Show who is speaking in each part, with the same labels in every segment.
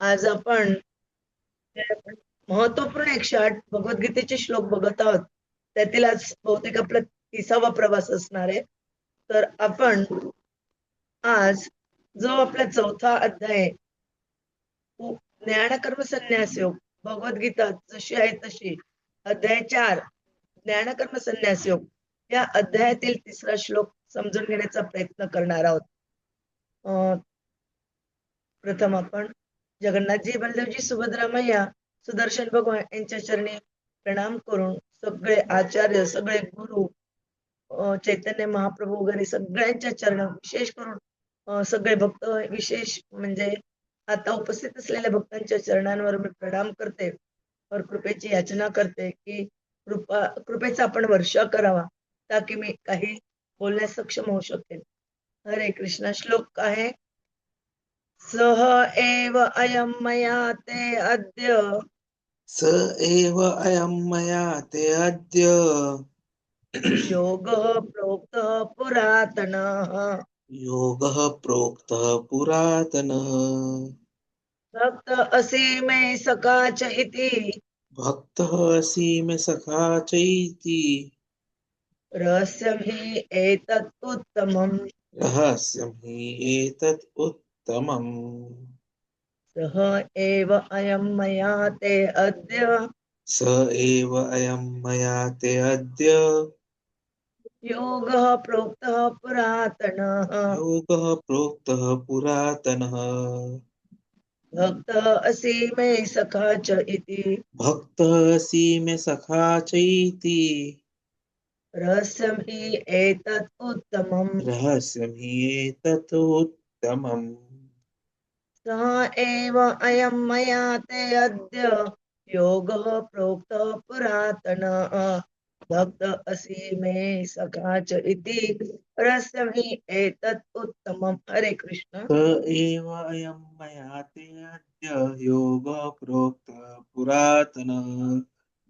Speaker 1: आज आपण महत्त्वपूर्ण एकशे आठ भगवद्गीतेचे श्लोक बघत आहोत. त्यातील आज बहुतेक आपला तिसावा प्रवास असणार आहे. तर आपण आज जो आपला चौथा अध्याय ज्ञानकर्म संन्यास योग भगवद्गीता जशी आहे तशी अध्याय चार ज्ञानकर्म संन्यास योग या अध्यायातील तिसरा श्लोक समजून घेण्याचा प्रयत्न करणार आहोत. अं, प्रथम आपण जगन्नाथजी बलदेवजी सुभद्रा मैया सुदर्शन भगवान यांच्या चरणी प्रणाम करून सगळे आचार्य सगळे गुरु चैतन्य महाप्रभू वगैरे सगळ्यांच्या चरण विशेष करून सगळे भक्त विशेष म्हणजे आता उपस्थित असलेल्या भक्तांच्या चरणांवर मी प्रणाम करते. और कृपेची याचना करते की कृपा कृपेचा आपण वर्षा करावा ताकि मी काही बोलण्यास सक्षम होऊ शकेल हरे कृष्णा श्लोक आहे सह एव अयम मया ते अद्य।
Speaker 2: स एव अयं मया ते अद्य।
Speaker 1: योग प्रोक्त पुरातनः।
Speaker 2: योगः प्रोक्तः पुरातनः।
Speaker 1: भक्त असी मे सकाच इति।
Speaker 2: भक्तः असि मे सखा चैति
Speaker 1: रहस्यं हि एतत् उत्तमम्।
Speaker 2: रहस्यं हि एतत् उत्तमम्
Speaker 1: सह एव अयं मया ते अद्य।
Speaker 2: स एव अयं मया ते अद्य।
Speaker 1: योगः प्रोक्तः पुरातनः।
Speaker 2: योगः प्रोक्तः पुरातनः।
Speaker 1: भक्त असी मे सखा च इति।
Speaker 2: भक्तः असि मे सखा चैति
Speaker 1: रहस्यं हि एतत् उत्तमम्।
Speaker 2: रहस्यं हि एतत् उत्तमम्।
Speaker 1: सः एव अयं मया ते अद्य योगः प्रोक्तः पुरातनः। भक्त असी मे सखा च इति रहस्यं हि एतत् उत्तमम्। हरे कृष्ण।
Speaker 2: स एव अयं मया ते अद्य योगः प्रोक्तः पुरातनः।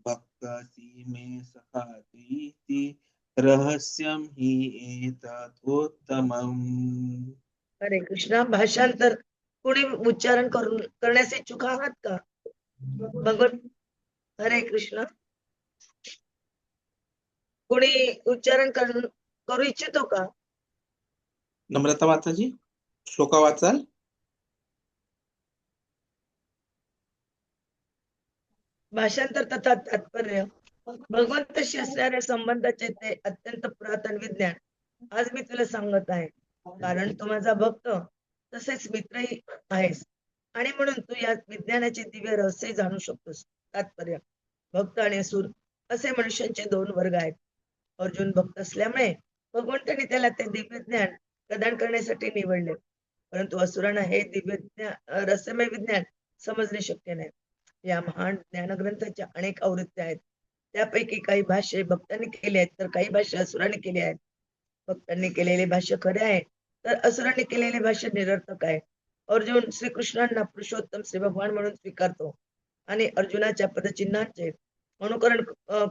Speaker 2: भक्तासि मे सखा चैति रहस्यं हि एतत् उत्तमम्।
Speaker 1: हरे कृष्ण। भाषांतर कोणी उच्चारण करून करण्यास इच्छुक आहात का? भगवत हरे कृष्ण. कोणी उच्चारण करू इच्छितो का?
Speaker 2: नम्रता माताजी श्लोका वाचाल?
Speaker 1: भाषांतर तथा तात्पर्य. भगवंताशी असणाऱ्या संबंधाचे ते अत्यंत पुरातन विज्ञान. आज मी तुला सांगत आहे. कारण तू माझा भक्त. तसेच मित्रही आहेस. आणि म्हणून तू या विज्ञानाचे दिव्य रहस्य जाणू शकतोस. तात्पर्य भक्त आणि असुर असे मनुष्यांचे दोन वर्ग आहेत. अर्जुन भक्त असल्यामुळे भगवंताने त्याला ते दिव्य ज्ञान प्रदान करण्यासाठी निवडले. परंतु असुरांना हे दिव्य ज्ञान रहस्यमय विज्ञान समजणे शक्य नाही. या महान ज्ञानग्रंथाच्या अनेक आवृत्त्या आहेत. त्यापैकी काही भाष्य भक्तांनी केले आहेत तर काही भाष्य असुरांनी केले आहेत. भक्तांनी केलेले भाष्य खरे आहे. तर असुरांनी केलेले भाष्य निरर्थक आहे. अर्जुन श्रीकृष्णांना पुरुषोत्तम श्री भगवान म्हणून स्वीकारतो. आणि अर्जुनाच्या पदचिन्हांचे अनुकरण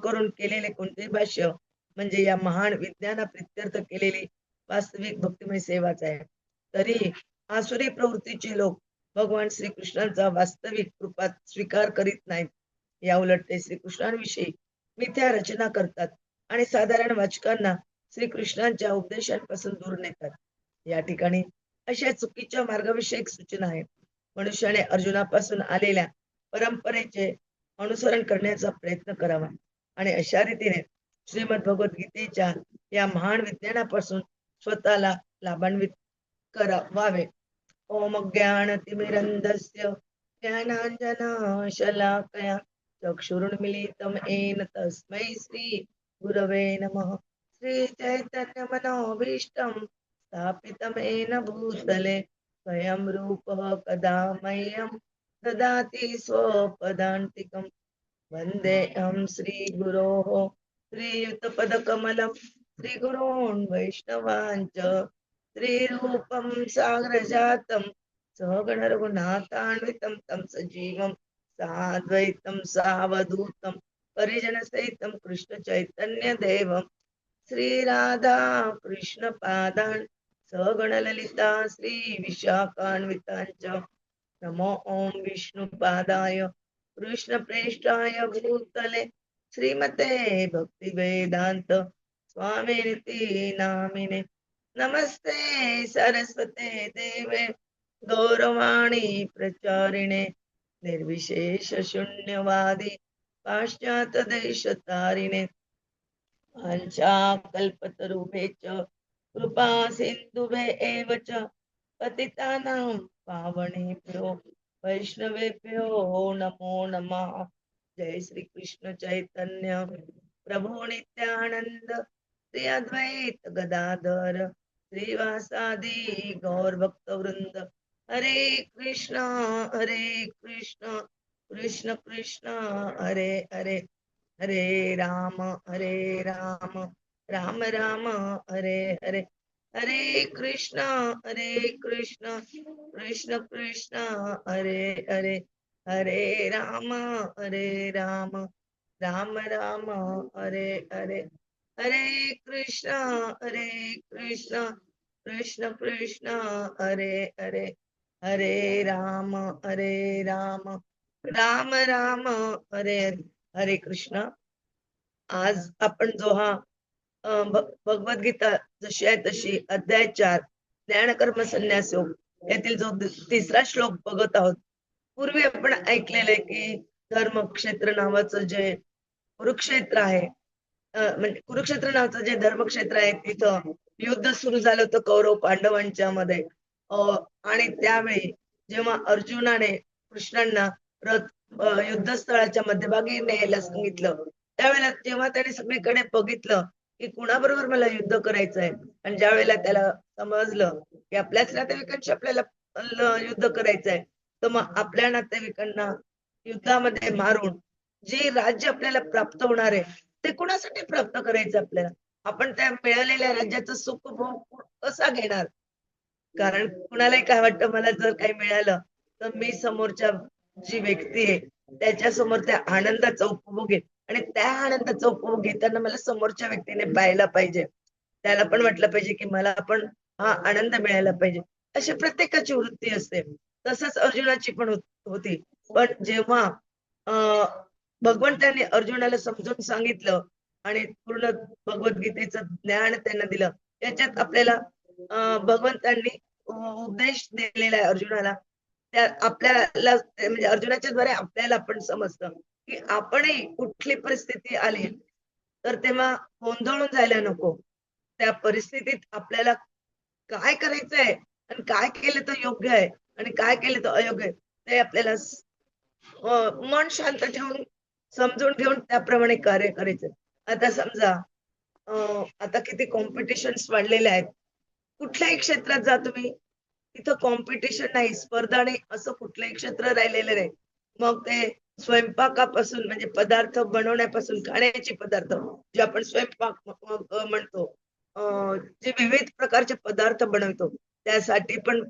Speaker 1: करून केलेले कोणतेही भाष्य म्हणजे या महान विज्ञाना प्रित्यर्थ केलेली वास्तविक भक्तिमय सेवाच आहे. तरी आसुरी प्रवृत्तीचे लोक भगवान श्रीकृष्णांचा वास्तविक रूपात स्वीकार करीत नाहीत. या उलट ते श्रीकृष्णांविषयी मिथ्या रचना करतात आणि साधारण वाचकांना श्रीकृष्णांच्या उपदेशांपासून दूर नेतात. या ठिकाणी अशा चुकीच्या मार्गाविषयक सूचना आहे मनुष्याने अर्जुनापासून आलेल्या परंपरेचे अनुसरण करण्याचा प्रयत्न करावा. आणि अशा रीतीने श्रीमद भगवद्गीतेच्या या महान विज्ञानापासून स्वतःला लाभान्वित करावावे. ओम ज्ञानतिमिरन्दस्य ज्ञानाञ्जनशलाकया चक्षुरुन्मिलितं येन तस्मै श्री गुरवे नमः. श्री चैतन्य मनोभीष्टम स्थापितमेन भूतले स्वयं रूपः कदा मह्यं ददाति स्वपदान्तिकं वन्देऽहं श्रीगुरोः श्रीयुतपदकमलं श्रीगुरोन् वैष्णवाञ्च श्रीरूपं सागरजातं सहगणरघुनाथान्वितं तं सजीवं साद्वैतं सावधूतं परिजनसहितं कृष्णचैतन्यदेवं श्रीराधा कृष्णपादान् सहगणललिता श्रीविशाखान्विताञ्च नमो ओम विष्णुपादाय। कृष्णप्रेष्ठाय भूतले श्रीमते भक्तिवेदान्त वेदांत स्वामी नामिने। नमस्ते सरस्वते देवे। गौरवाणी प्रचारिणे। निर्विशेष शून्यवादी। पाश्चात देश तारिणे कल्पतरुभे च कृपा सिंधुभे एव च पतितानां पावनेभ्यो वैष्णवेभ्यो नमो नमः जय श्री कृष्ण चैतन्य प्रभु नित्यानंद श्री अद्वैत गदाधर श्रीवासादि गौर भक्त वृंद हरे कृष्ण हरे कृष्ण कृष्ण कृष्ण हरे हरे हरे राम हरे राम राम राम हरे हरे हरे कृष्ण हरे कृष्ण कृष्ण कृष्ण हरे हरे हरे राम हरे राम राम राम हरे हरे हरे कृष्ण हरे कृष्ण कृष्ण कृष्ण हरे हरे हरे राम हरे राम राम राम हरे हरे हरे कृष्ण. आज आपण जो हा भगवद्गीता जशी आहे तशी अध्याय चार ज्ञानकर्म संन्यास योग यातील जो तिसरा श्लोक बघत आहोत पूर्वी आपण ऐकलेलं आहे की धर्मक्षेत्र नावाचं जे कुरुक्षेत्र आहे म्हणजे कुरुक्षेत्र नावाचं जे धर्मक्षेत्र आहे तिथं युद्ध सुरू झालं होतं कौरव पांडवांच्या मध्ये. आणि त्यावेळी जेव्हा अर्जुनाने कृष्णांना रथ युद्धस्थळाच्या मध्यभागी न्यायला सांगितलं त्यावेळेला जेव्हा त्याने सगळीकडे बघितलं की कुणाबरोबर मला युद्ध करायचं आहे आणि ज्या वेळेला त्याला समजलं की आपल्याच नातेवाईकांशी आपल्याला युद्ध करायचं आहे तर मग आपल्या नातेवाईकांना युद्धामध्ये मारून जे राज्य आपल्याला प्राप्त होणार आहे ते कुणासाठी प्राप्त करायचं आपल्याला? आपण त्या मिळालेल्या राज्याचं सुख भोग कसा घेणार? कारण कुणालाही काय वाटतं मला जर काही मिळालं तर मी समोरच्या जी व्यक्ती आहे त्याच्यासमोर त्या आनंदाचा उपभोग घेत आणि त्या आनंदाचा उपभोग घेताना मला समोरच्या व्यक्तीने पाहायला पाहिजे. त्याला पण वाटलं पाहिजे की मला पण हा आनंद मिळायला पाहिजे. अशी प्रत्येकाची वृत्ती असते. तसंच अर्जुनाची पण होती पण जेव्हा अं भगवंतांनी अर्जुनाला समजून सांगितलं आणि पूर्ण भगवद्गीतेचं ज्ञान त्यांना दिलं याच्यात आपल्याला भगवंतांनी उपदेश दिलेला आहे अर्जुनाला. त्या आपल्याला म्हणजे अर्जुनाच्या द्वारे आपल्याला पण समजतं. की आपणही कुठली परिस्थिती आली तर तेव्हा गोंधळून जायला नको. त्या परिस्थितीत आपल्याला काय करायचंय आणि काय केलं तर योग्य आहे आणि काय केलं तर अयोग्य आहे ते आपल्याला मन शांत ठेवून समजून घेऊन त्याप्रमाणे कार्य करायचं आता समजा आता किती कॉम्पिटिशन्स वाढलेले आहेत. कुठल्याही क्षेत्रात जा तुम्ही तिथं कॉम्पिटिशन नाही स्पर्धा नाही असं कुठलंही क्षेत्र राहिलेलं नाही. मग ते स्वयंपाकापासून म्हणजे पदार्थ बनवण्यापासून खाण्याचे पदार्थ जे आपण स्वयंपाक म्हणतो जे विविध प्रकारचे पदार्थ बनवतो त्यासाठी पण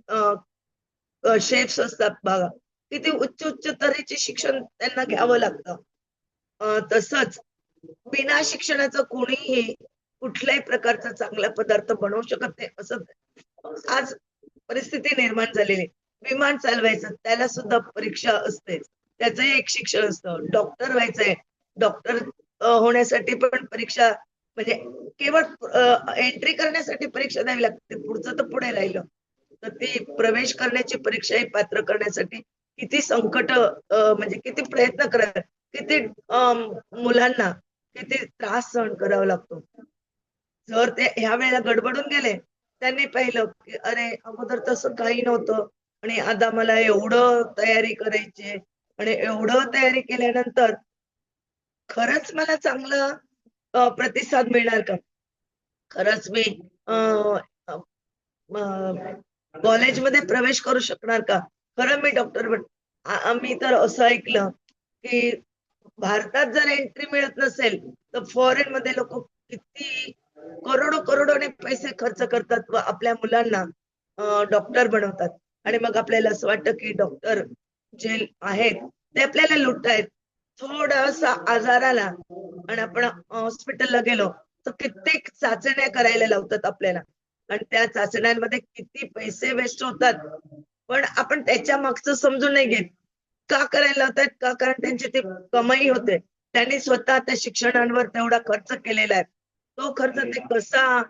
Speaker 1: शेफ्स असतात बघा. किती उच्च उच्च तऱ्हेचे शिक्षण त्यांना घ्यावं लागतं. तसच तसंच बिना शिक्षणाचं कोणीही कुठल्याही प्रकारचा चांगला पदार्थ बनवू शकत नाही असं आज परिस्थिती निर्माण झालेली आहे. विमान चालवायचं त्याला सुद्धा परीक्षा असते त्याचंही एक शिक्षण असतं. डॉक्टर व्हायचंय. डॉक्टर होण्यासाठी पण परीक्षा म्हणजे केवळ एंट्री करण्यासाठी परीक्षा द्यावी लागते. पुढचं तर पुढे राहिलं. तर ती प्रवेश करण्याची परीक्षा ही पात्र करण्यासाठी किती संकट म्हणजे किती प्रयत्न करावे किती मुलांना किती त्रास सहन करावा लागतो. जर ते ह्या वेळेला गडबडून गेले त्यांनी पाहिलं की अरे अगोदर तसं काही नव्हतं. आणि आता मला एवढं तयारी करायची आहे. आणि एवढं तयारी केल्यानंतर खरंच मला चांगलं प्रतिसाद मिळणार का? खरंच मी कॉलेजमध्ये प्रवेश करू शकणार का? खरं मी डॉक्टर बन आम्ही तर असं ऐकलं की भारतात जर एंट्री मिळत नसेल तर फॉरेन मध्ये लोक किती करोडो करोडोने पैसे खर्च करतात व आपल्या मुलांना डॉक्टर बनवतात. आणि मग आपल्याला असं वाटतं की डॉक्टर जे आहेत ते आपल्याला लुटतायत. थोडासा आजाराला आणि आपण हॉस्पिटलला गेलो तर कित्येक चाचण्या करायला लावतात आपल्याला. आणि त्या चाचण्यांमध्ये किती पैसे वेस्ट होतात. पण आपण त्याच्या मागचं समजून नाही घेत. का करायला लावतात का? कारण त्यांची ती कमाई होते. त्यांनी स्वतः त्या शिक्षणांवर तेवढा खर्च केलेला आहे. तो खर्च ते कसा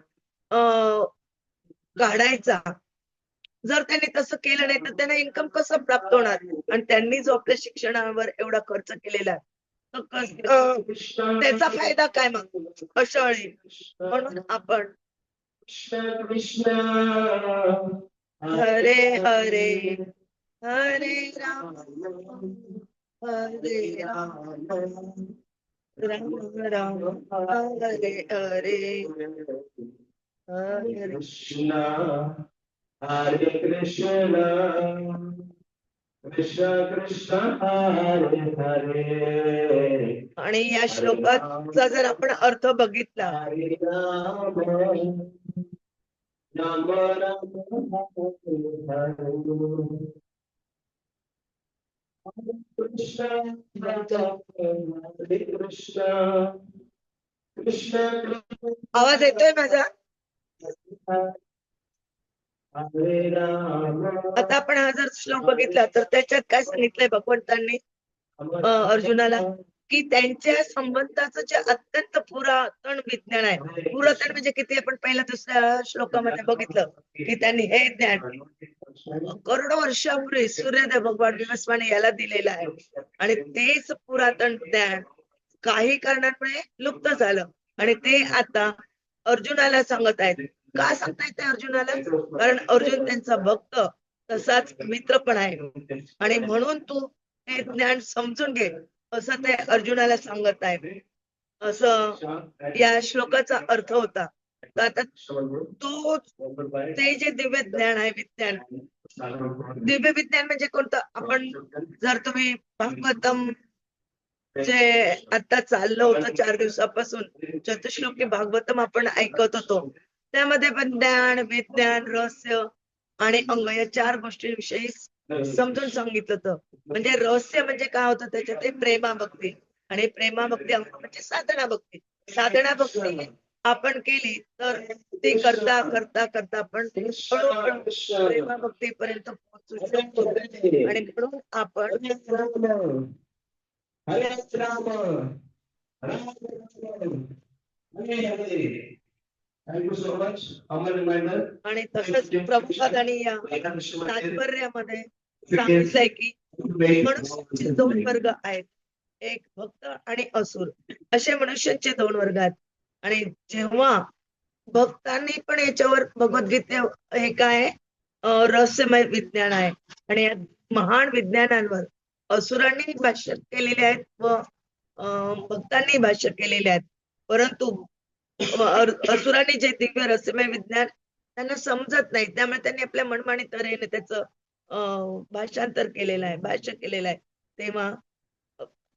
Speaker 1: काढायचा? जर त्यांनी तसं केलं नाही तर त्यांना इन्कम कसं प्राप्त होणार? आणि त्यांनी जो आपल्या शिक्षणावर एवढा खर्च केलेला आहे त्याचा फायदा काय मग? अशा म्हणून आपण हरे हरे हरे राम. हरे राम राम राम हरे हरे. हरे
Speaker 3: Krishna. Hare Krishna, Krishna Krishna, Hare Hare,
Speaker 1: आणि या श्लोकाचा जर आपण अर्थ बघितला
Speaker 3: Hare Rama, Rama Rama, Hare Hare. Krishna, Hare Krishna, Krishna Krishna.
Speaker 1: आवाज येतोय माझा
Speaker 3: हरे राम
Speaker 1: आता आपण हा जर श्लोक बघितला तर त्याच्यात काय सांगितलंय भगवंतांनी? अर्जुनाला की त्यांच्या संबंधाचं जे अत्यंत पुरातन विज्ञान आहे पुरातन म्हणजे किती? आपण पहिल्या दुसऱ्या श्लोकामध्ये बघितलं की त्यांनी हे ज्ञान करोडो वर्षापूर्वी सूर्यदेव भगवान विवस्वाने याला दिलेलं आहे. आणि तेच पुरातन ज्ञान काही कारणांमुळे लुप्त झालं. आणि ते आता अर्जुनाला सांगत आहेत. का सांगतायत ते अर्जुनाला? कारण अर्जुन त्यांचा भक्त तसाच मित्र पण आहे. आणि म्हणून तू हे ज्ञान समजून घे. असं ते अर्जुनाला सांगत आहे. असं या श्लोकाचा अर्थ होता. आता तो ते जे दिव्य ज्ञान आहे विज्ञान दिव्य विज्ञान म्हणजे कोणतं? आपण जर तुम्ही भागवतम जे आता चाललं होतं चार दिवसापासून चतुश्लोकी भागवतम आपण ऐकत होतो. त्यामध्ये पण ज्ञान विज्ञान रहस्य आणि अंग या चार गोष्टींविषयी समजून सांगितलं होतं. म्हणजे रहस्य म्हणजे काय होतं? त्याच्यात ते प्रेमा भक्ती आणि प्रेमा भक्ती अंग म्हणजे साधना भक्ती साधना भक्ती आपण केली तर ती करता करता करता आपण हळूहळू प्रेमा भक्तीपर्यंत पोहोचू शकतो. आणि म्हणून आपण
Speaker 3: Hare Ram. Ram. Thank you so much Amar reminder
Speaker 1: आणि तसंच प्रभुपादांनी या तात्पर्यामध्ये सांगितलंय की मनुष्याचे दोन वर्ग आहेत. एक भक्त आणि असुर. असे मनुष्याचे दोन वर्ग आहेत. आणि जेव्हा भक्तांनी पण याच्यावर भगवद्गीते हे काय रहस्यमय विज्ञान आहे. आणि या महान विज्ञानांवर असुरांनी भाष्य केलेले आहेत व भक्तांनी भाष्य केलेले आहेत. परंतु असुरांनी जे दिव्य रहस्यमय विज्ञान त्यांना समजत नाही. त्यामुळे त्यांनी आपल्या मनमानी तऱ्हेने त्याचं अं, भाषांतर केलेलं आहे भाष्य केलेलं आहे. तेव्हा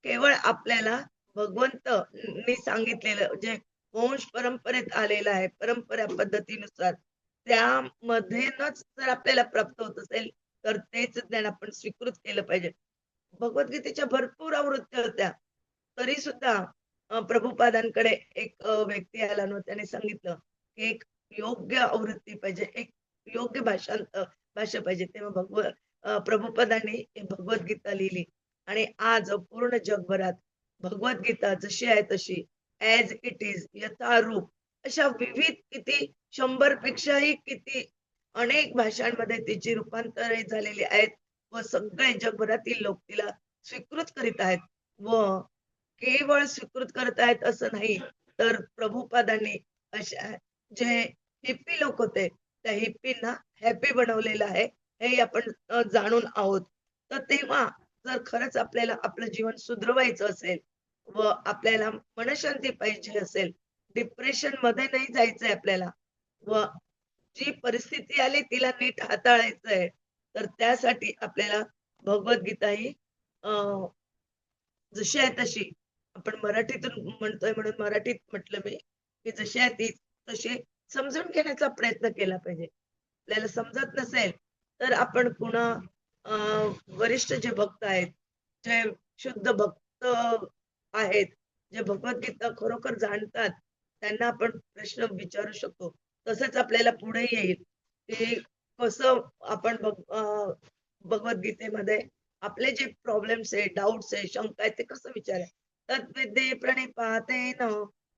Speaker 1: केवळ आपल्याला भगवंत सांगितलेलं जे वंश परंपरेत आलेलं आहे परंपरा पद्धतीनुसार त्यामध्येच जर आपल्याला प्राप्त होत असेल तर तेच ज्ञान आपण स्वीकृत केलं पाहिजे. भगवद्गीतेच्या भरपूर आवृत्त्या होत्या. तरी सुद्धा प्रभुपादांकडे एक व्यक्ती आला ना त्याने सांगितलं की एक योग्य आवृत्ती पाहिजे एक योग्य भाषांत भाषा पाहिजे. तेव्हा भगव अ, भगवद्गीता लिहिली. आणि आज पूर्ण जगभरात भगवद्गीता जशी आहे तशी ऍज इट इज यथारूप अशा विविध किती शंभर पेक्षाही किती अनेक भाषांमध्ये तिची रूपांतरे झालेली आहेत व सगळे जगभरातील लोक तिला स्वीकृत करीत आहेत. व केवळ स्वीकृत करत आहेत असं नाही तर प्रभुपादांनी अशा जे हिप्पी लोक होते त्या हिप्पींना हॅपी बनवलेलं आहे हे आपण जाणून आहोत. तर तेव्हा जर खरंच आपल्याला आपलं जीवन सुधरवायचं असेल व आपल्याला मनशांती पाहिजे असेल डिप्रेशनमध्ये नाही जायचंय आपल्याला व जी परिस्थिती आली तिला नीट हाताळायचंय तर त्यासाठी आपल्याला भगवद्गीता ही अं, जशी आहे तशी आपण मराठीतून म्हणतोय म्हणून मराठीत म्हटलं मी की जशी आहे ती तशी समजून घेण्याचा प्रयत्न केला पाहिजे. आपल्याला समजत नसेल तर आपण पुन्हा अं, वरिष्ठ जे भक्त आहेत जे शुद्ध भक्त आहेत जे भगवद्गीता खरोखर जाणतात त्यांना आपण प्रश्न विचारू शकतो. तसंच आपल्याला पुढे येईल की कसं आपण अं, भगवद्गीतेमध्ये आपले जे प्रॉब्लेम्स आहे डाऊट्स आहे शंका आहेत ते कसं विचारायचं? तद्विद्ये प्रणिपातेन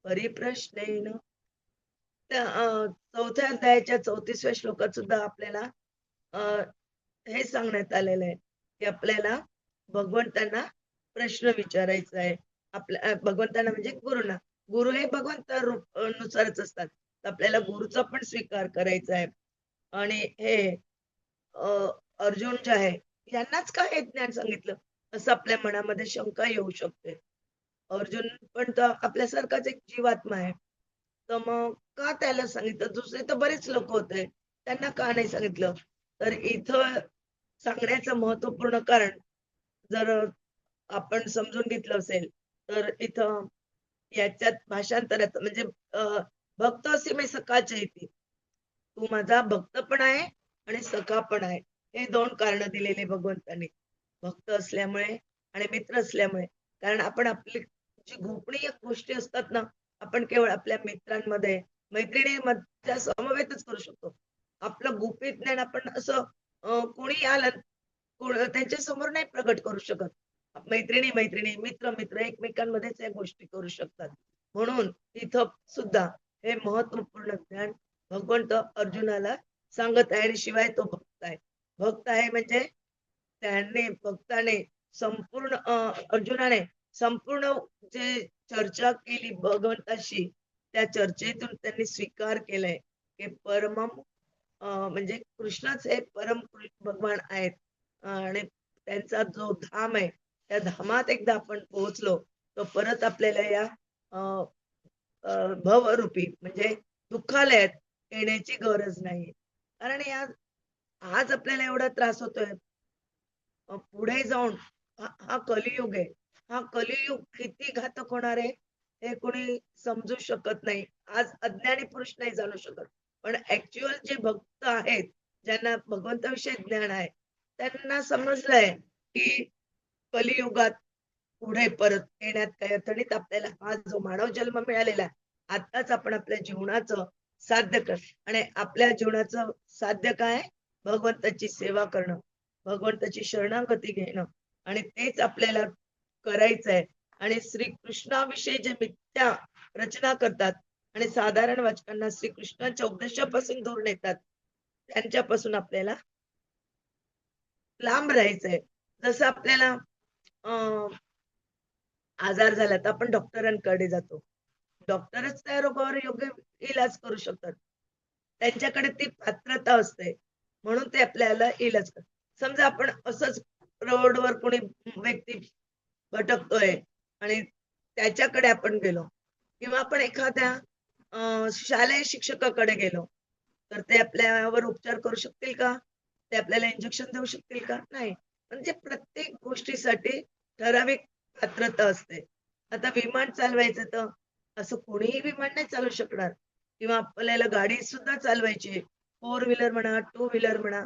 Speaker 1: परिप्रश्नेन. चौथ्या अध्यायाच्या चौतीसव्या श्लोकात सुद्धा आपल्याला अं, हे सांगण्यात आलेलं आहे की आपल्याला भगवंतांना प्रश्न विचारायचा आहे. आपल्या भगवंतांना म्हणजे गुरुना. गुरु हे भगवंता रूप नुसारच असतात. तर आपल्याला गुरुचा पण स्वीकार करायचा आहे. आणि हे अं, अर्जुन जे आहे यांनाच का हे ज्ञान सांगितलं? असं आपल्या मनामध्ये शंका येऊ शकते. अर्जुन पण तर आपल्यासारखाच एक जीवात्मा आहे. तर मग का त्याला सांगितलं? दुसरे तर बरेच लोक होते. त्यांना का नाही सांगितलं? तर इथं सांगण्याचं महत्त्वपूर्ण कारण जर आपण समजून घेतलं असेल तर इथं याच्यात भाषांतरात म्हणजे भक्त असे मी सकाळच्या येते तू माझा भक्त पण आहे आणि सखा पण आहे. हे दोन कारण दिलेले भगवंतांनी. भक्त असल्यामुळे आणि मित्र असल्यामुळे. कारण आपण आपली जी गोपनीय गोष्टी असतात ना आपण केवळ आपल्या मित्रांमध्ये मैत्रिणीमध्ये समवेतच करू शकतो. आपलं गुपित ज्ञान आपण असं कोणी आलं कोण- त्यांच्यासमोर नाही प्रकट करू शकत. मैत्रिणी मैत्रिणी मित्र मित्र एकमेकांमध्येच या गोष्टी करू शकतात. म्हणून इथं सुद्धा हे महत्त्वपूर्ण ज्ञान भगवंत अर्जुनाला सांगत आहे आणि शिवाय तो भक्त आहे. भक्त आहे म्हणजे त्याने भक्ताने संपूर्ण अर्जुनाने संपूर्ण जे चर्चा केली भगवंताशी त्या चर्चेतून त्यांनी स्वीकार केलाय की परमम म्हणजे कृष्णच हे परम भगवान आहेत. आणि त्यांचा जो धाम आहे त्या धामात एकदा आपण पोहोचलो तर परत आपल्याला या अं, भवरूपी म्हणजे दुःखालयात येण्याची गरज नाही. कारण या आज आपल्याला एवढा त्रास होतोय. पुढे जाऊन हा कलियुग आहे. हा कलियुग किती घातक होणार आहे हे कोणी समजू शकत नाही. आज अज्ञानी पुरुष नाही जाणू शकत. पण ऍक्च्युअल जे भक्त आहेत ज्यांना भगवंताविषयी ज्ञान आहे त्यांना समजलंय की कलियुगात पुढे परत येण्यात काही अडचणीत आपल्याला हा जो मानव जन्म मिळालेला आहे आताच आपण आपल्या जीवनाचं साध्य कर आणि आपल्या जीवनाचं साध्य काय? भगवंताची सेवा करणं भगवंताची शरणागती घेणं आणि तेच आपल्याला करायचं आहे आणि श्रीकृष्णाविषयी जे मिथ्या रचना करतात आणि साधारण वाचकांना श्रीकृष्णाच्या उपदेशापासून दूर नेतात त्यांच्यापासून आपल्याला लांब राहायचंय. जसं आपल्याला अं, आजार झाला तर आपण डॉक्टरांकडे जातो. डॉक्टरच त्या रोगावर योग्य इलाज करू शकतात. त्यांच्याकडे ती पात्रता असते. म्हणून ते आपल्याला इलाज करतात. समजा आपण असंच रोडवर कोणी व्यक्ती भटकतोय. आणि त्याच्याकडे आपण गेलो. किंवा आपण एखाद्या शालेय शिक्षकाकडे गेलो. तर ते आपल्यावर उपचार करू शकतील का? ते आपल्याला इंजेक्शन देऊ शकतील का? नाही. म्हणजे प्रत्येक गोष्टीसाठी ठराविक पात्रता असते. आता विमान चालवायचं तर असं कोणीही विमान नाही चालू शकणार. किंवा आपल्याला गाडी सुद्धा चालवायची फोर व्हीलर म्हणा टू व्हीलर म्हणा.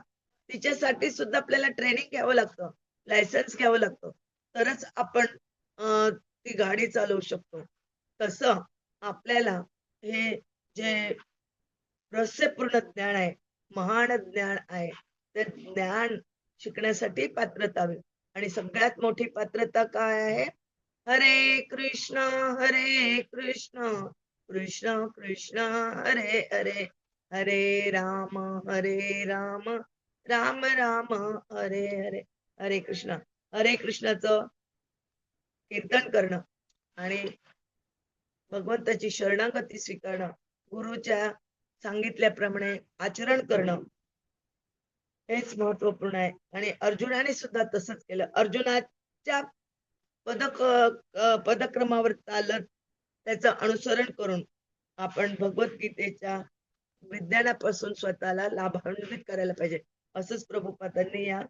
Speaker 1: तिच्यासाठी सुद्धा आपल्याला ट्रेनिंग घ्यावं लागतं. लायसन्स घ्यावं लागतं. तरच आपण ती गाडी चालवू शकतो. तस आपल्याला हे जे रहस्यपूर्ण ज्ञान आहे महान ज्ञान आहे ते ज्ञान शिकण्यासाठी पात्रता हवी. आणि सगळ्यात मोठी पात्रता काय आहे? हरे कृष्ण हरे कृष्ण कृष्ण कृष्ण हरे हरे हरे राम हरे राम राम राम हरे हरे हरे कृष्ण. हरे कृष्णाचं कीर्तन करणं आणि भगवंताची शरणागती स्वीकारणं गुरुच्या सांगितल्याप्रमाणे आचरण करणं हेच महत्त्वपूर्ण आहे. आणि अर्जुनाने सुद्धा तसंच केलं. अर्जुनाच्या पदक पदक्रमावर चालत त्याचं अनुसरण करून आपण भगवद्गीतेच्या विज्ञानापासून स्वतःला लाभान्वित करायला पाहिजे. असंच प्रभुपादांनी या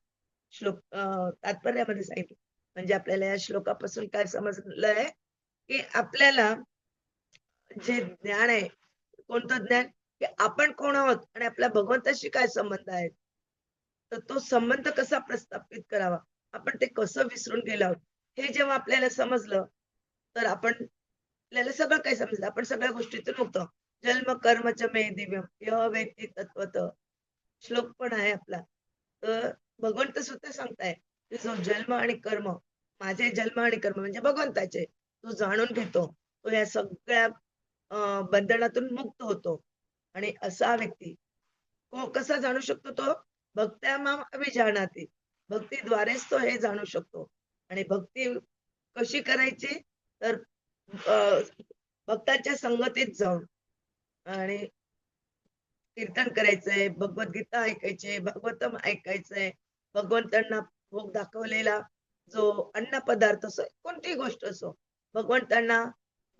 Speaker 1: श्लोक अं, तात्पर्यामध्ये सांगितलं. म्हणजे आपल्याला या श्लोकापासून काय समजलं आहे की आपल्याला जे ज्ञान आहे कोणतं ज्ञान? की आपण कोण आहोत आणि आपल्या भगवंताशी काय संबंध आहे तर तो संबंध कसा प्रस्थापित करावा? आपण ते कसं विसरून गेलो आहोत? हे जेव्हा आपल्याला समजलं तर आपण आपल्याला सगळं काही समजलं. आपण सगळ्या गोष्टीतून मुक्त जन्म कर्मच मे दिव्यम यह व्यक्ती तत्वत श्लोक पण आहे आपला. तर भगवंत सुद्धा सांगताय की जन्म आणि कर्म माझे जन्म आणि कर्म म्हणजे भगवंताचे तो जाणून घेतो. तो या सगळ्या बंधनातून मुक्त होतो. आणि असा व्यक्ती कसा जाणू शकतो तो? भक्त्या माम अभिजानाती. भक्तीद्वारेच तो हे जाणू शकतो. आणि भक्ती कशी करायची? तर अं, भक्तांच्या संगतीत जाऊन. आणि कीर्तन करायचंय भगवद्गीता ऐकायचे भागवतम ऐकायचंय. भगवंतांना भोग दाखवलेला जो अन्न पदार्थ असो कोणतीही गोष्ट असो भगवंतांना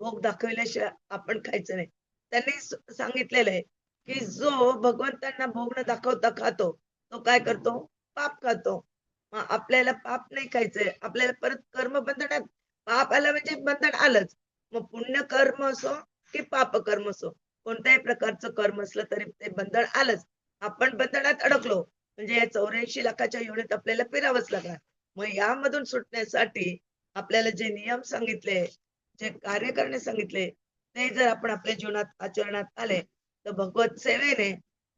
Speaker 1: भोग दाखवल्याशिवाय आपण खायचं नाही. त्यांनी सांगितलेलं आहे की जो भगवंतांना भोग न दाखवता खातो तो काय करतो? पाप खातो. मग आपल्याला पाप नाही खायचंय. आपल्याला परत कर्म बंधनात पाप आलं म्हणजे बंधन आलंच. मग पुण्य कर्म असो की पाप कर्म असो कोणत्याही प्रकारचं कर्म असलं तरी ते बंधन आलंच. आपण बंधनात अडकलो म्हणजे या चौऱ्याऐंशी लाखाच्या युनिट आपल्याला फिरावंच लागणार. मग यामधून सुटण्यासाठी आपल्याला जे नियम सांगितले जे कार्य करणे सांगितले ते जर आपण आपल्या जीवनात आचरणात आले तर भगवत सेवेने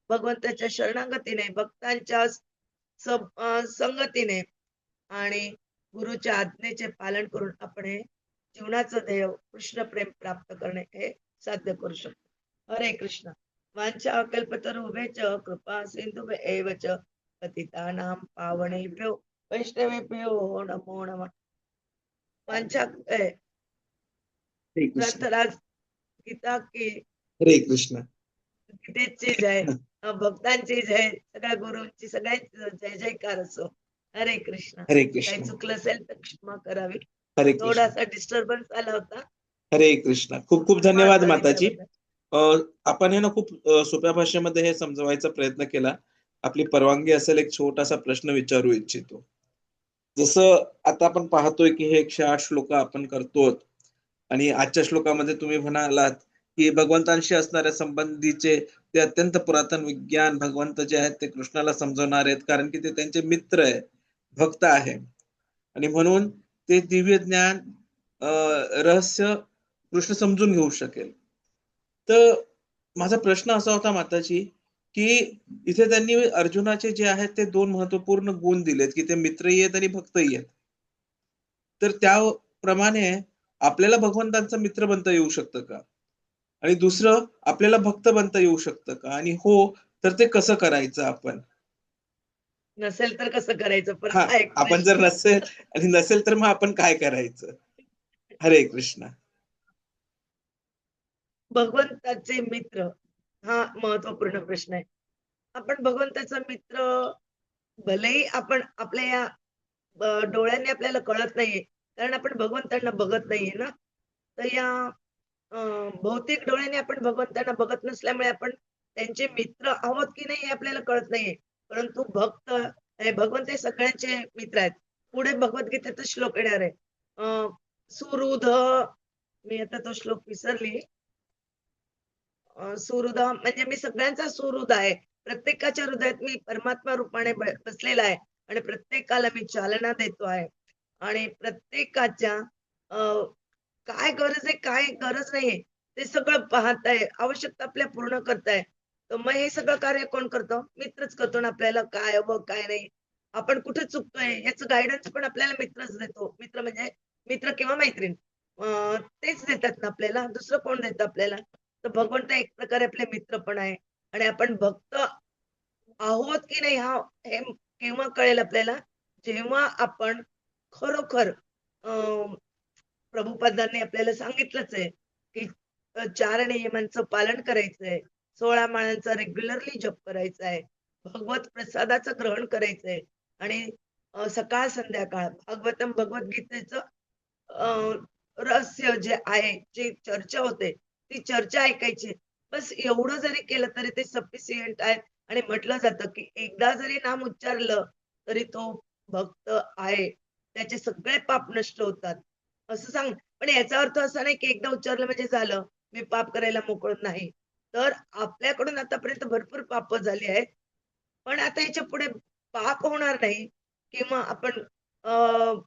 Speaker 1: भगवंताच्या शरणागतीने भक्तांच्या संगतीने आणि गुरुच्या आज्ञेचे पालन करून आपण हे जीवनाचं ध्येय कृष्ण प्रेम प्राप्त करणे हे साध्य करू शकतो. हरे कृष्ण. वांछा कल्पतरुभे च कृपा सिंधु एव च पतितानां पावनेभ्यो वैष्णवेभ्यो नमो नमः।
Speaker 2: कृष्ण।
Speaker 1: ग्रंथराज गीता की
Speaker 2: हरे कृष्ण।
Speaker 1: गीतेची जय भक्तांची जय सगळ्या गुरुंची सगळ्यांची जय जयकार असो। हरे कृष्ण।
Speaker 2: हरे
Speaker 1: काही
Speaker 2: कृष्ण
Speaker 1: चुकलं असेल तर क्षमा करावी।
Speaker 2: हरे कृष्ण।
Speaker 1: थोडासा डिस्टर्बन्स आला होता।
Speaker 2: हरे कृष्ण। खूप खूप धन्यवाद माताजी। आपण हे ना खूप सोप्या भाषेमध्ये हे समजवायचा प्रयत्न केला. आपली परवानगी असेल एक छोटासा प्रश्न विचारू इच्छितो. जसं आता आपण पाहतोय की हे एकशे आठ श्लोक आपण करतो आणि आजच्या श्लोकामध्ये तुम्ही म्हणालात की भगवंतांशी असणाऱ्या संबंधीचे ते अत्यंत पुरातन विज्ञान भगवंत जे आहेत ते कृष्णाला समजवणार आहेत कारण की ते त्यांचे मित्र आहे भक्त आहे. आणि म्हणून ते दिव्य ज्ञान रहस्य कृष्ण समजून घेऊ शकेल. तर माझा प्रश्न असा होता माताजी की इथे त्यांनी अर्जुनाचे जे आहेत ते दोन महत्त्वपूर्ण गुण दिलेत की ते मित्रही आहेत आणि भक्तही आहेत. तर त्याप्रमाणे आपल्याला भगवंतांचं मित्र बनता येऊ शकतं का? आणि दुसरं आपल्याला भक्त बनता येऊ शकतं का? आणि हो तर ते कसं करायचं आपण?
Speaker 1: नसेल तर कसं करायचं?
Speaker 2: आपण जर. नसेल आणि नसेल तर मग आपण काय करायचं? हरे कृष्ण.
Speaker 1: भगवंताचे मित्र हा महत्त्वपूर्ण प्रश्न आहे. आपण भगवंताचा मित्र भलेही आपण आपल्या या डोळ्यांनी आपल्याला कळत नाहीये कारण आपण भगवंतांना बघत नाहीये ना? तर या भौतिक डोळ्याने आपण भगवंतांना बघत नसल्यामुळे आपण त्यांचे मित्र आहोत की नाही हे आपल्याला कळत नाहीये. परंतु भक्त हे भगवंत हे सगळ्यांचे मित्र आहेत. पुढे भगवद्गीतेचा श्लोक येणार आहे. अ, सुहृद मी आता तो श्लोक विसरली. सुहृदा म्हणजे मी सगळ्यांचा सुहृद आहे. प्रत्येकाच्या हृदयात मी परमात्मा रूपाने बसलेला आहे आणि प्रत्येकाला मी चालना देतो आहे. आणि प्रत्येकाच्या काय गरज आहे काय गरज नाहीये ते सगळं पाहताय आवश्यकता आपल्या पूर्ण करताय तर मग हे सगळं कार्य कोण करतो? मित्रच करतो ना आपल्याला काय हवं काय नाही. आपण कुठे चुकतोय याचं गायडन्स पण आपल्याला मित्रच देतो. मित्र म्हणजे मित्र किंवा मैत्रीण. तेच देतात ना आपल्याला दुसरं कोण देतं आपल्याला? तर भगवंत एक प्रकारे आपले मित्र पण आहे. आणि आपण भक्त आहोत की नाही हा हे केव्हा कळेल आपल्याला? जेव्हा आपण खरोखर अं, प्रभुपादांनी आपल्याला सांगितलंच आहे की चार नियमांचं पालन करायचंय. सोळा माळांचा रेग्युलरली जप करायचा आहे भगवत प्रसादाचं ग्रहण करायचंय. आणि सकाळ संध्याकाळ भागवतम भगवद्गीतेचं अ, रहस्य जे आहे जी चर्चा होते ती चर्चा ऐकायची बस एवढं जरी केलं तरी ते सफिशियंट आहे आणि म्हटलं जातं की एकदा जरी नाम उच्चारलं तरी तो भक्त आहे. त्याचे सगळे पाप नष्ट होतात. असं सांग. पण याचा अर्थ असा नाही की एकदा उच्चारलं म्हणजे झालं. मी पाप करायला मोकळ नाही. तर आपल्याकडून आतापर्यंत भरपूर पाप झाली आहेत. पण आता याच्यापुढे पाप होणार नाही किंवा आपण अं,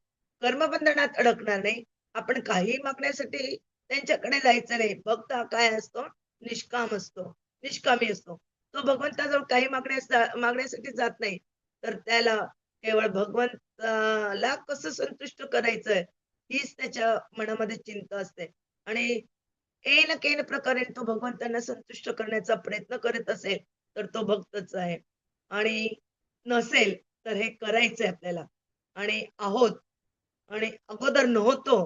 Speaker 1: कर्मबंधनात अडकणार नाही. आपण काही मागण्यासाठी त्यांच्याकडे जायचं नाही. भक्त हा काय असतो निष्काम असतो निष्कामी असतो. तो भगवंताजवळ काही मागण्या मागण्यासाठी जात नाही. तर त्याला केवळ भगवंताला कसं संतुष्ट करायचंय हीच त्याच्या मनामध्ये चिंता असते. आणि एन केन प्रकारे तो भगवंतांना संतुष्ट करण्याचा प्रयत्न करत असेल तर तो भक्तच आहे. आणि नसेल तर हे करायचंय आपल्याला. आणि आहोत आणि अगोदर नव्हतो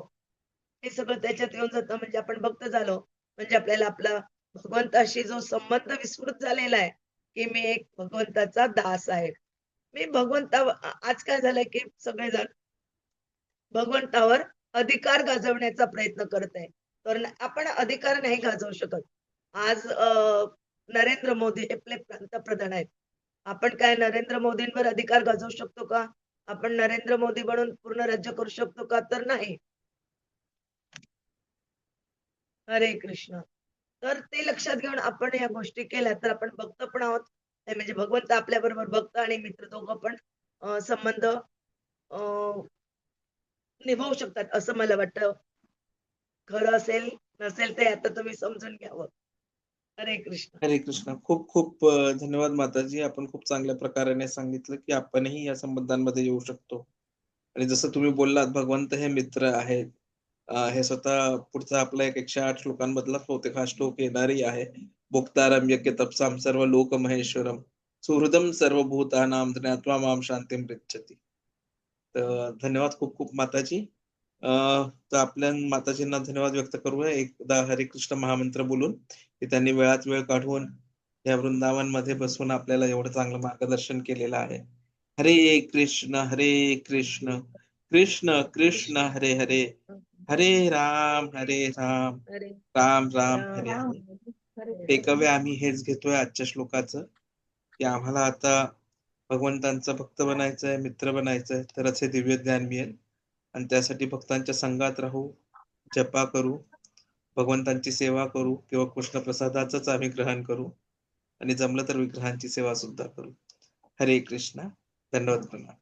Speaker 1: हे सगळं त्याच्यात येऊन जातं. म्हणजे आपण भक्त झालो. म्हणजे आपल्याला आपला भगवंताशी जो संबंध विस्मृत झालेला आहे की मी एक भगवंताचा दास आहे. मी भगवंता आज काय झालंय की सगळेजण भगवंतावर अधिकार गाजवण्याचा प्रयत्न करत आहे. तर आपण अधिकार नाही गाजवू शकत. आज नरेंद्र मोदी हे आपले पंतप्रधान आहेत. आपण काय नरेंद्र मोदींवर अधिकार गाजवू शकतो का? आपण नरेंद्र मोदी बनून पूर्ण राज्य करू शकतो का? तर नाही. हरे कृष्ण. तर ते लक्षात घेऊन आपण या गोष्टी केल्या तर आपण भक्त पण आहोत. हे म्हणजे भगवंत आपल्या बरोबर भक्त आणि मित्र दोघं पण संबंध अं, निभावू शकतात असं मला वाटतं. खरं असेल नसेल ते आता तुम्ही समजून घ्यावं. हरे कृष्ण.
Speaker 2: हरे कृष्ण. खूप खूप धन्यवाद माताजी. आपण खूप चांगल्या प्रकाराने सांगितलं की आपणही या संबंधांमध्ये येऊ शकतो. आणि जसं तुम्ही बोललात भगवंत हे मित्र आहेत. हे स्वतः पुढचा आपला एक एकशे आठ श्लोकांमधला बहुतेक हा श्लोक येणारही आहे. भोक्तारम यज्ञ तपसाम सर्व लोक महेश्वरम सुहृदम सर्वभूतानाम ज्ञात्वा माम शांतीम पृच्छती. तर धन्यवाद खूप खूप माताजी. तर आपल्या माताजींना धन्यवाद व्यक्त करूया. एकदा हरे कृष्ण महामंत्र बोलून की त्यांनी वेळात वेळ काढून या वृंदावनमध्ये बसून आपल्याला एवढं चांगलं मार्गदर्शन केलेलं आहे. हरे कृष्ण हरे कृष्ण कृष्ण कृष्ण हरे हरे. हरे राम हरे राम.
Speaker 1: हरे
Speaker 2: राम राम हरे
Speaker 1: राम.
Speaker 2: हरे टेकअवे आम्ही हेच घेतोय आजच्या श्लोकाचं की आम्हाला आता भगवंतांचा भक्त बनायचंय मित्र बनायचंय तरच हे दिव्य ज्ञान मिळेल. आणि त्यासाठी भक्तांच्या संघात राहू जपा करू भगवंतांची सेवा करू किंवा कृष्ण प्रसादाचंच आम्ही ग्रहण करू आणि जमलं तर विग्रहांची सेवा सुद्धा करू. हरे कृष्ण. धन्यवाद प्रणाम.